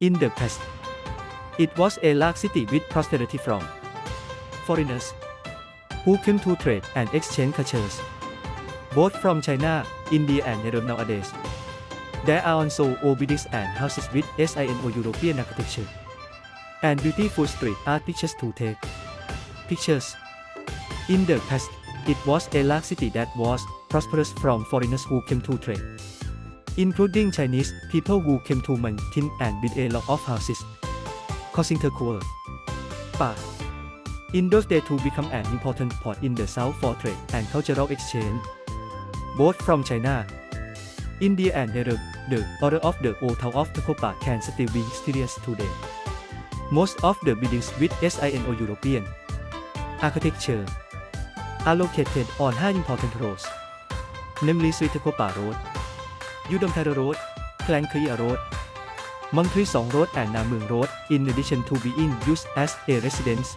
In the past, it was a large city with prosperity from foreigners who came to trade and exchange cultures, both from China, India, and Europe nowadays. There are also buildings and houses with SINO European architecture and beautiful street art pictures to take pictures. In the past, it was a large city that was prosperous from foreigners who came to trade, including Chinese people who came to maintain and build a lot of houses, causing the cool. But in those days to become an important port in the south for trade and cultural exchange, both from China, India and Europe, the order of the old town of Takopa can still be experienced today. Most of the buildings with SINO European architecture are located on high important roads, namely Sri Takopa Road, Udom Road, Klang Kriya Road, Montri Song Road and Namur Road, in addition to being used as a residence.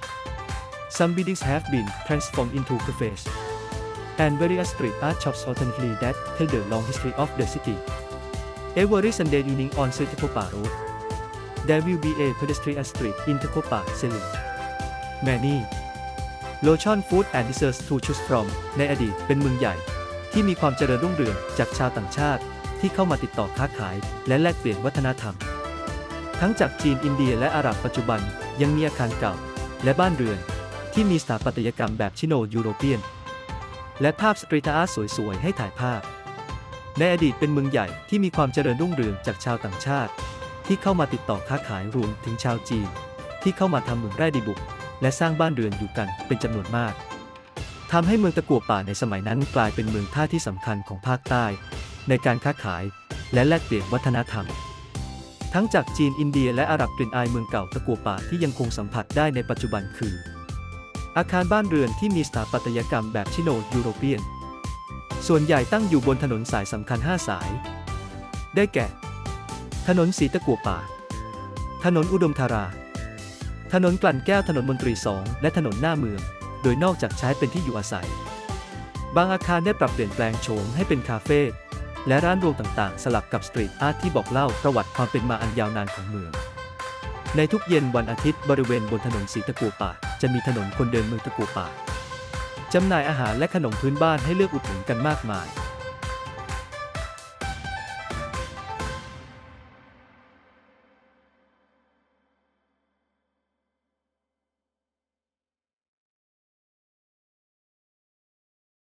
Some buildings have been transformed into cafes and various street art shops alternately that tell the long history of the city. Every Sunday evening on Sri Takopa Road, there will be a pedestrian street in Takopa selling many lotion food and desserts to choose from ในอดีตเป็นเมืองใหญ่ ที่มีความเจริญรุ่งเรืองจากชาวต่างชาติ ที่เข้ามาติดต่อค้าขาย และแลกเปลี่ยนวัฒนธรรม ทั้งจากจีนอินเดียและอาหรับปัจจุบันยังมีอาคารเก่า และบ้านเรือน ที่มีสถาปัตยกรรมแบบชิโนยูโรเปียน และภาพสตรีทอาร์ตสวยๆ ให้ถ่ายภาพ ในอดีตเป็นเมืองใหญ่ที่มีความเจริญรุ่งเรืองจากชาวต่างชาติ ที่เข้ามาติดต่อค้าขายรวมถึงชาวจีน ที่เข้ามาทำเหมืองแร่ดีบุก และสร้างบ้านเรือนอยู่กันเป็นจำนวนมากทำให้เมืองตะกัวป่าในสมัยนั้นกลายเป็นเมืองท่าที่สำคัญของภาคใต้ ในการค้าขาย และแลกเปลี่ยนวัฒนธรรม ทั้งจากจีนอินเดียและอาหรับกลิ่นอายเมืองเก่าตะกัวป่าที่ยังคงสัมผัสได้ในปัจจุบันคือ อาคารบ้านเรือนที่มีสถาปัตยกรรมแบบชิโนยูโรเปียน ส่วนใหญ่ตั้งอยู่บนถนนสายสำคัญ 5 สาย ได้แก่ ถนนสีตะกัวป่า ถนนอุดมธารา ถนนกลั่นแก้วถนนมนตรีสองและถนนหน้าเมือง โดยนอกจากใช้เป็นที่อยู่อาศัยบางอาคารได้ปรับเปลี่ยนแปลงโฉมให้เป็นคาเฟ่ และร้านรวงต่างๆ สลับกับสตรีทอาร์ตที่บอกเล่าประวัติความเป็นมาอันยาวนานของเมือง ในทุกเย็นวันอาทิตย์บริเวณบนถนนสีตะกัวป่า จะมีถนนคนเดินเมืองตะกัวป่าจำหน่ายอาหารและขนมพื้นบ้านให้เลือกอุดหนุนกันมากมาย